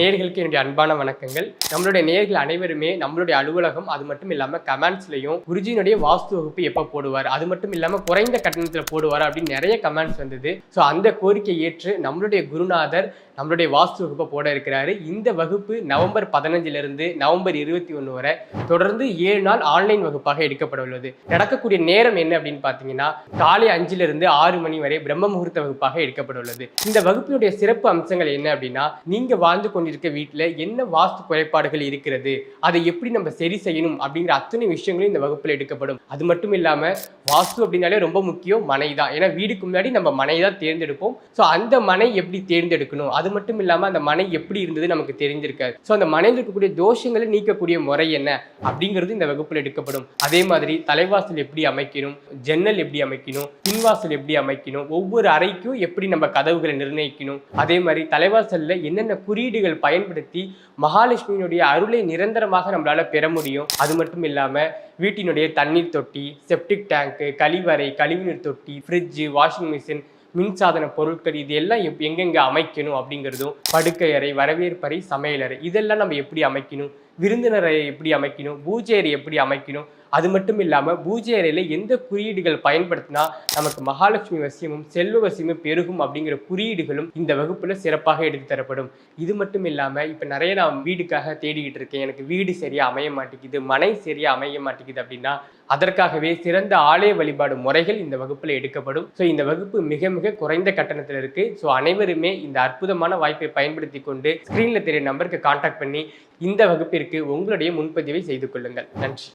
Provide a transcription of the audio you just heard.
நேர்களுக்கு என்னுடைய அன்பான வணக்கங்கள். நம்மளுடைய நேர்கள் அனைவருமே நம்மளுடைய அலுவலகம் அது மட்டும் இல்லாம கமெண்ட்ஸ்லயும் குருஜியினுடைய வாஸ்து வகுப்பு எப்போ போடுவார் அது மட்டும் இல்லாம குறைந்த கட்டணத்துல போடுவார் அப்படின்னு நிறைய கமெண்ட்ஸ் வந்தது. ஸோ அந்த கோரிக்கை ஏற்று நம்மளுடைய குருநாதர் நம்மளுடைய வாஸ்து வகுப்பை போட இருக்கிறாரு. இந்த வகுப்பு நவம்பர் பதினஞ்சிலிருந்து நவம்பர் இருபத்தி ஒன்று வரை தொடர்ந்து ஏழு நாள் ஆன்லைன் வகுப்பாக எடுக்கப்பட உள்ளது. நடக்கக்கூடிய நேரம் என்ன அப்படின்னு பார்த்தீங்கன்னா காலை அஞ்சிலிருந்து ஆறு மணி வரை பிரம்ம முகூர்த்த வகுப்பாக எடுக்கப்பட உள்ளது. இந்த வகுப்பினுடைய சிறப்பு அம்சங்கள் என்ன அப்படின்னா நீங்க வாழ்ந்து கொண்டிருக்க வீட்டில் என்ன வாஸ்து குறைபாடுகள் இருக்கிறது அதை எப்படி நம்ம சரி செய்யணும் அப்படிங்கிற அத்தனை விஷயங்களும் இந்த வகுப்பில் எடுக்கப்படும். அது மட்டும் இல்லாம வாஸ்து அப்படின்னாலே ரொம்ப முக்கியம் மனை தான். ஏன்னா வீடுக்கு முன்னாடி நம்ம மனை தான் தேர்ந்தெடுப்போம். ஸோ அந்த மனை எப்படி தேர்ந்தெடுக்கணும்? அது மட்டும் இல்லாமல் அந்த மனை எப்படி இருந்தது நமக்கு தெரிஞ்சிருக்காது. ஸோ அந்த மனையில் இருக்கக்கூடிய தோஷங்களை நீக்கக்கூடிய முறை என்ன? அப்படிங்கிறது இந்த வகுப்பில் எடுக்கப்படும். அதே மாதிரி தலைவாசல் எப்படி அமைக்கணும்? ஜன்னல் எப்படி அமைக்கணும்? பின்வாசல் எப்படி அமைக்கணும்? ஒவ்வொரு அறைக்கும் எப்படி நம்ம கதவுகளை நிர்ணயிக்கணும்? அதே மாதிரி தலைவாசலில் என்னென்ன குறியீடுகள் பயன்படுத்தி மகாலட்சுமியினுடைய அருளை நிரந்தரமாக நம்மளால பெற முடியும்? அது மட்டும் இல்லாமல் வீட்டினுடைய தண்ணீர் தொட்டி செப்டிக் டேங்க்கு கழிவறை கழிவுநீர் தொட்டி ஃப்ரிட்ஜு வாஷிங் மிஷின் மின்சாதன பொருட்கள் இது எல்லாம் எப் எங்கெங்க அமைக்கணும் அப்படிங்கிறதும் படுக்கை அறை வரவேற்பறை சமையலறை இதெல்லாம் நம்ம எப்படி அமைக்கணும்? விருந்தினரை எப்படி அமைக்கணும் பூஜை அறை எப்படி அமைக்கணும் அது மட்டும் இல்லாமல் பூஜை அறையில் எந்த குறியீடுகள் பயன்படுத்தினா நமக்கு மகாலட்சுமி வசியமும் செல்வ வசியமும் பெருகும் அப்படிங்கிற குறியீடுகளும் இந்த வகுப்பில் சிறப்பாக எடுத்து தரப்படும். இது மட்டும் இல்லாமல் இப்போ நிறைய நான் வீடுக்காக தேடிக்கிட்டு இருக்கேன். எனக்கு வீடு சரியாக அமைய மாட்டேங்குது மனை சரியா அமைய மாட்டேங்குது அப்படின்னா அதற்காகவே சிறந்த ஆலய வழிபாடு முறைகள் இந்த வகுப்பில் எடுக்கப்படும். ஸோ இந்த வகுப்பு மிக மிக குறைந்த கட்டணத்தில் இருக்கு. ஸோ அனைவருமே இந்த அற்புதமான வாய்ப்பை பயன்படுத்தி கொண்டு ஸ்க்ரீனில் தெரிய நம்பருக்கு காண்டாக்ட் பண்ணி இந்த வகுப்பிற்கு உங்களுடைய முன்பதிவை செய்து கொள்ளுங்கள். நன்றி.